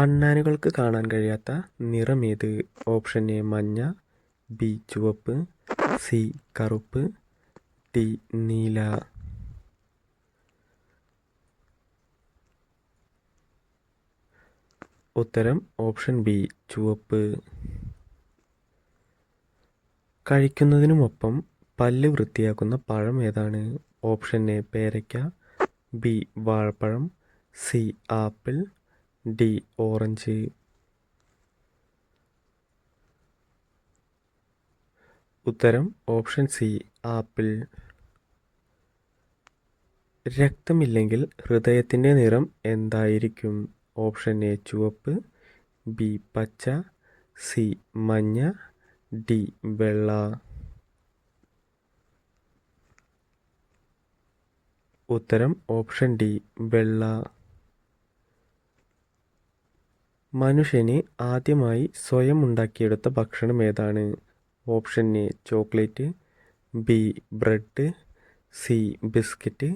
അണ്ണാനുകൾക്ക് കാണാൻ കഴിയാത്ത നിറമേത് ഓപ്ഷൻ എ മഞ്ഞ ബി ചുവപ്പ് സി കറുപ്പ് ഡി നീല. ഉത്തരം ഓപ്ഷൻ ബി ചുവപ്പ്. കഴിക്കുന്നതിനുമൊപ്പം പല്ല് വൃത്തിയാക്കുന്ന പഴം ഏതാണ്? ഓപ്ഷൻ എ പേരയ്ക്ക ബി വാഴപ്പഴം സി ആപ്പിൾ ഡി ഓറഞ്ച്. ഉത്തരം ഓപ്ഷൻ സി ആപ്പിൾ. രക്തമില്ലെങ്കിൽ ഹൃദയത്തിന്റെ നിറം എന്തായിരിക്കും? ഓപ്ഷൻ എ ചുവപ്പ്. ബി പച്ച. സി മഞ്ഞ. ഡി വെള്ള. ഉത്തരം ഓപ്ഷൻ ഡി വെള്ള. മനുഷ്യന് ആദ്യമായി സ്വയം ഉണ്ടാക്കിയെടുത്ത ഭക്ഷണം ഏതാണ്? Option A chocolate B bread C biscuit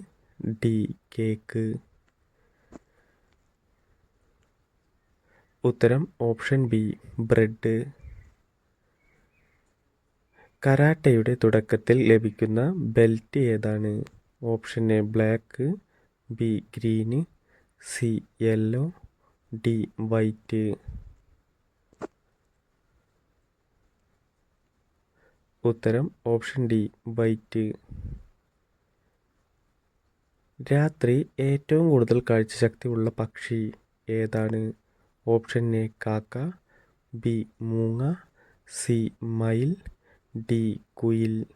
D cake. ഉത്തരം ഓപ്ഷൻ ബി ബ്രെഡ്. കരാട്ടയുടെ തുടക്കത്തിൽ ലഭിക്കുന്ന ബെൽറ്റ് ഏതാണ്? Option A black B green C yellow. D white. ഉത്തരം ഓപ്ഷൻ ഡി വൈറ്റ്. രാത്രി ഏറ്റവും കൂടുതൽ കാഴ്ചശക്തിയുള്ള പക്ഷി ഏതാണ്? ഓപ്ഷൻ എ കാക്ക ബി മൂങ്ങ സി മയിൽ ഡി കുയിൽ.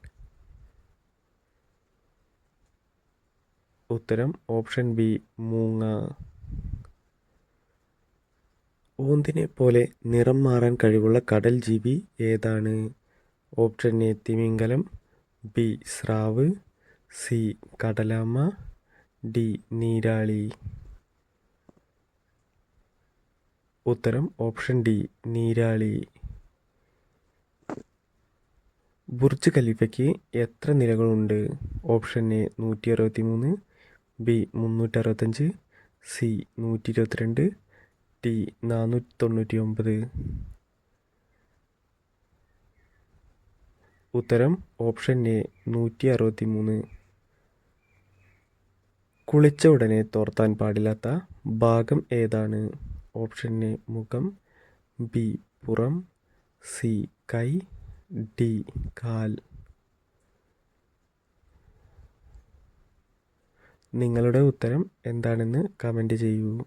ഉത്തരം ഓപ്ഷൻ ബി മൂങ്ങ. ഓന്തിനെ പോലെ നിറം മാറാൻ കഴിവുള്ള കടൽ ജീവി ഏതാണ്? ഓപ്ഷൻ എ തിമിംഗലം ബി സ്രാവ് സി കടലാമ ഡി നീരാളി. ഉത്തരം ഓപ്ഷൻ ഡി നീരാളി. ബുർജ് ഖലീഫയ്ക്ക് എത്ര നിലകളുണ്ട്? ഓപ്ഷൻ എ നൂറ്റി അറുപത്തി മൂന്ന് ബി മുന്നൂറ്റി അറുപത്തഞ്ച് സി നൂറ്റി ഇരുപത്തിരണ്ട് ഡി നാനൂറ്റി തൊണ്ണൂറ്റി ഒമ്പത് ഉത്തരം ഓപ്ഷൻ എ നൂറ്റി അറുപത്തി മൂന്ന് കുളിച്ച ഉടനെ തോർത്താൻ പാടില്ലാത്ത ഭാഗം ഏതാണ്? ഓപ്ഷൻ എ മുഖം. ബി പുറം. സി കൈ. ഡി കാൽ. നിങ്ങളുടെ ഉത്തരം എന്താണെന്ന് കമന്റ് ചെയ്യൂ.